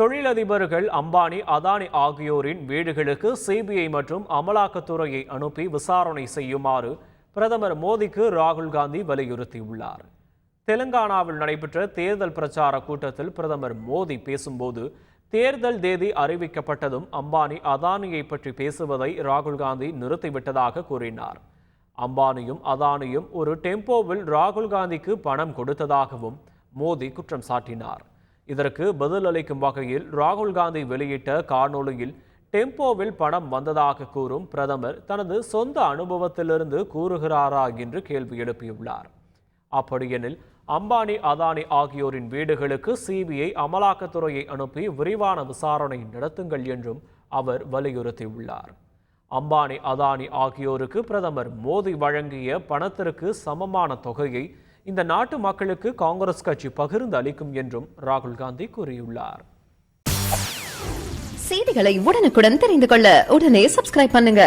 தொழிலதிபர்கள் அம்பானி அதானி ஆகியோரின் வீடுகளுக்கு சிபிஐ மற்றும் அமலாக்கத்துறையை அனுப்பி விசாரணை செய்யுமாறு பிரதமர் மோடிக்கு ராகுல் காந்தி வலியுறுத்தியுள்ளார். தெலுங்கானாவில் நடைபெற்ற தேர்தல் பிரச்சார கூட்டத்தில் பிரதமர் மோடி பேசும்போது தேர்தல் தேதி அறிவிக்கப்பட்டதும் அம்பானி அதானியை பற்றி பேசுவதை ராகுல் காந்தி நிறுத்திவிட்டதாக கூறினார். அம்பானியும் அதானியும் ஒரு டெம்போவில் ராகுல் காந்திக்கு பணம் கொடுத்ததாகவும் மோடி குற்றம் சாட்டினார். இதற்கு பதில் அளிக்கும் வகையில் ராகுல் காந்தி வெளியிட்ட காணொலியில் டெம்போவில் பணம் வந்ததாக கூறும் பிரதமர் தனது சொந்த அனுபவத்திலிருந்து கூறுகிறாரா என்று கேள்வி எழுப்பியுள்ளார். அப்படியெனில் அம்பானி அதானி ஆகியோரின் வீடுகளுக்கு சிபிஐ அமலாக்கத்துறையை அனுப்பி விரிவான விசாரணை நடத்துங்கள் என்றும் அவர் வலியுறுத்தியுள்ளார். அம்பானி அதானி ஆகியோருக்கு பிரதமர் மோடி வழங்கிய பணத்திற்கு சமமான தொகையை இந்த நாட்டு மக்களுக்கு காங்கிரஸ் கட்சி பகிர்ந்து அளிக்கும் என்றும் ராகுல் காந்தி கூறியுள்ளார். செய்திகளை உடனுக்குடன் தெரிந்து கொள்ள உடனே சப்ஸ்கிரைப் பண்ணுங்க.